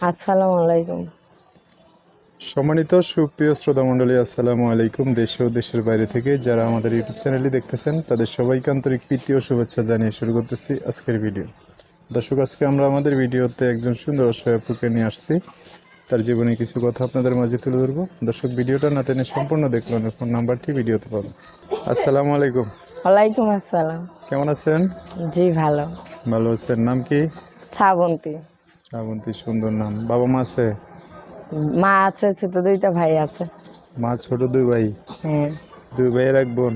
আসসালামু আলাইকুম সম্মানিত সুপ্রিয় শ্রোতা মণ্ডলী আসসালামু আলাইকুম দেশ ও দেশের বাইরে থেকে যারা আমাদের ইউটিউব চ্যানেলটি দেখতেছেন তাদের সবাইকে আন্তরিক প্রীতি ও শুভেচ্ছা জানিয়ে শুরু করতেছি আজকের ভিডিও। দর্শক আজকে আমরা আমাদের ভিডিওতে একজন সুন্দর অসহায়পুকে নিয়ে আসছি। তার জীবনে কিছু কথা আপনাদের মাঝে তুলে ধরবো। দর্শক ভিডিওটা না টেনে সম্পূর্ণ দেখলেন ফোন নাম্বারটি ভিডিওতে পাবেন। আসসালামু আলাইকুম ওয়ালাইকুম আসসালাম। কেমন আছেন? জি ভালো। ভালো আছেন। নাম কি? শ্রাবন্তী। শ্রাবন্তী সুন্দর নাম। বাবা মা আছে? মা আছে ছোট দুইটা ভাই আছে। মা ছোট দুই ভাই? হ্যাঁ। দুই ভাইয়ের এক বোন?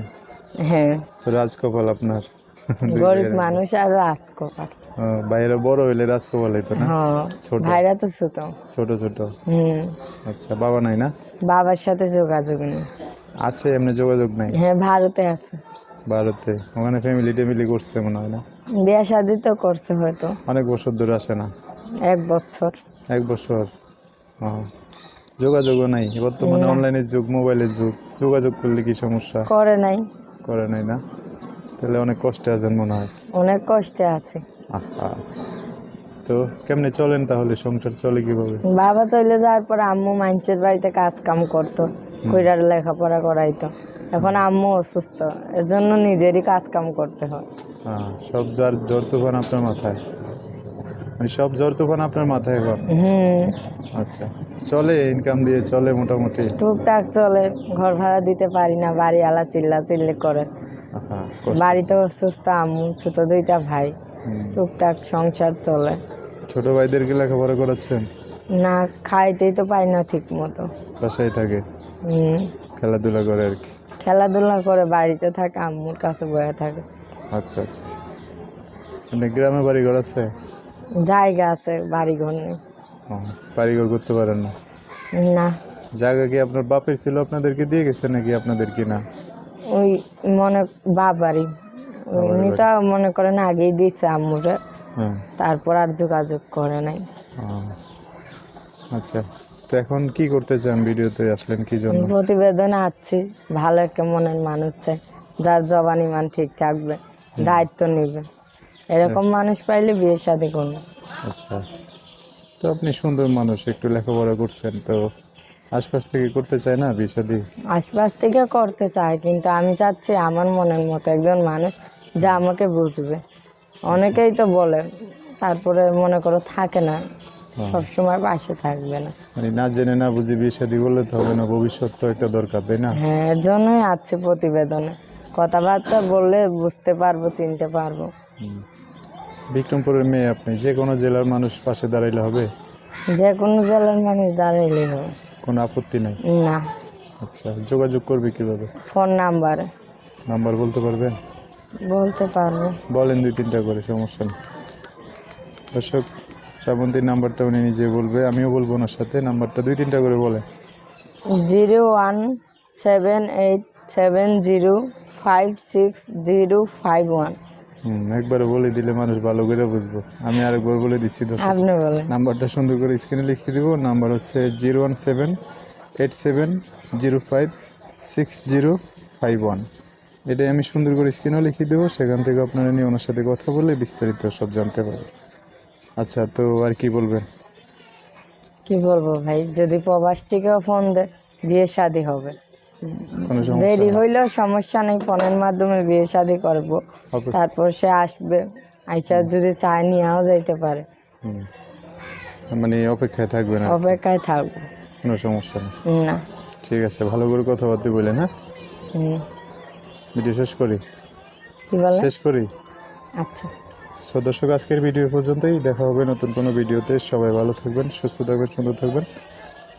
হ্যাঁ। তো রাজকপাল আপনার? গরিব মানুষ আর রাজকোপার ও, ভাইয়েরা বড় হইলে রাজকপাল হইতো না? হ্যাঁ। ছোট। ভাইরা তো ছোট। ছোট ছোট। হুম। আচ্ছা বাবা নাই না? বাবার সাথে যোগাযোগ নেই। আছে এমনি যোগাযোগ নাই? হ্যাঁ ভারতে আছে। ভারতে? ওখানে ফ্যামিলি টেমিলি করছে মনে হয় না? বিয়ে শাদি তো করছে হয়তো। অনেক বছর ধরে আসে না? এক বছর। এক বছর? যোগাযোগও নাই। বর্তমানে। অনলাইনের যুগ মোবাইলের যুগ। যোগাযোগ করলে কি সমস্যা? করে নাই। করে নাই না? তাহলে অনেক কষ্টে আছেন মনে হয়। অনেক কষ্টে আছে। আহা। তো কেমনে চলেন তাহলে? সংসার চলে কীভাবে? বাবা চলে যাওয়ার পর আম্মু মানুষের বাড়িতে কাজ কাম করতো কইরার লেখাপড়া করাইতো। এখন আম্মু অসুস্থ এর জন্য নিজেরই কাজ কাম করতে হয়। হ্যাঁ সব যার তুফান আপনার মাথায়? সব জ্বর তুফান আপনার মাথায় এখন হুম আচ্ছা। চলে ইনকাম দিয়ে চলে মোটামুটি? টুকটাক চলে ঘর ভাড়া দিতে পারি না বাড়ি আলা চিল্লা চিল্লি করে। হ্যাঁ। বাড়িতে অসুস্থ আম্মু ছোট দুইটা ভাই টুকটাক সংসার চলে। ছোট ভাইদেরকে লেখাপড়া করাচ্ছেন? না খাইতেই তো পাই না ঠিক মতো বাসায় থাকে? হুম। খেলাধুলা করে আর কি? খেলাধুলা করে বাড়িতে থাকে আম্মুর কাছে বয়ে থাকে। আচ্ছা আচ্ছা। গ্রামে বাড়ি ঘর আছে জায়গা আছে বাড়ি ঘর নেই বাড়িঘর করতে পারেন না? না। জায়গা কি আপনার বাপের ছিল আপনাদেরকে দিয়ে গেছে নাকি আপনাদের কি না? ওই মনে বাপ বাড়ি। উনি তো মনে করেন আগেই দিচ্ছে আম্মুরে। হ্যাঁ। তারপর আর যোগাযোগ করে নাই। আচ্ছা। তো এখন কি করতে চান ভিডিওতে আসলেন কি জন্য? প্রতিবেদনে আসছি ভালো একটা মনের মানুষ চাই যার জবানি মান ঠিক থাকবে দায়িত্ব নেবে। এরকম মানুষ পাইলে বিয়ে শাদি করবে। আচ্ছা। তো আপনি সুন্দর মানুষ একটু লেখাপড়া করছেন তো আশপাশ থেকে করতে চায় না বিষাদি আশপাশ থেকে করতে চায় কিন্তু আমি চাচ্ছি আমার মনের মতো একজন মানুষ যা আমাকে বুঝবে। অনেকেই তো বলে তারপরে মনে করো থাকে না সবসময় পাশে থাকবে না। মানে না জেনে না বুঝে বিয়ে শাদি করলে তো হবে না ভবিষ্যৎ তো একটা দরকার তাই না? হ্যাঁ এর জন্যই আছে প্রতিবেদনে। কথাবার্তা বললে বুঝতে পারব চিনতে পারব। বিক্রমপুরের মেয়ে আপনি যে কোনো জেলার মানুষ পাশে দাঁড়াইলে হবে? যে কোনো জেলার মানুষ দাঁড়াইলে হবে। কোনো আপত্তি নাই? না। আচ্ছা যোগাযোগ করবে কীভাবে? Phone number. নাম্বার বলতে পারবেন? বলতে পারব। বলেন দুই তিনটা করে সমস্যা নেই। দর্শক শ্রাবন্তীর নাম্বারটা উনি নিজে বলবে আমিও বলব ওনার সাথে। নাম্বারটা দুই তিনটা করে বলে zero one seven eight seven zero five six zero five one. একবারে বলে দিলে মানুষ ভালো করে বুঝব। আমি আরেকবার বলে দিচ্ছি আপনি বলেন। নাম্বারটা সুন্দর করে স্ক্রিনে লিখে দেবো। নাম্বার হচ্ছে zero one seven eight seven zero five six zero five one. এটাই আমি সুন্দর করে স্ক্রিনেও লিখে দেবো। সেখান থেকে আপনারা নিয়ে ওনার সাথে কথা বলে বিস্তারিত সব জানতে পারবেন। আচ্ছা তো আর কি বলবেন? কি বলব ভাই? যদি প্রবাস থেকেও ফোন দেয় বিয়ে শাদি হবে। দেরি? হইলেও সমস্যা নেই ফোনের মাধ্যমে বিয়ে শাদি করব। তারপর সে আসবে আইসা যদি চায় নিয়েও যাইতে পারে। মানে অপেক্ষায় থাকবে না? অপেক্ষায় থাকব। কোনো সমস্যা নেই। না। ঠিক আছে ভালো করে কথাবার্তা হ্যাঁ হুম। ভিডিও শেষ করি? কি বলে? শেষ করি? আচ্ছা। সো দর্শক আজকের ভিডিও পর্যন্তই। দেখা হবে নতুন কোনো ভিডিওতে। সবাই ভালো থাকবেন সুস্থ থাকবেন সুন্দর থাকবেন।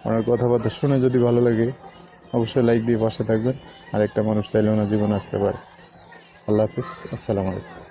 ওনার কথাবার্তা শুনে যদি ভালো লাগে অবশ্যই লাইক দিয়ে পাশে থাকবেন। আর একটা মানুষ চাইলে ওনার জীবন আসতে পারে। আল্লাহ হাফিজ। আসসালামু আলাইকুম।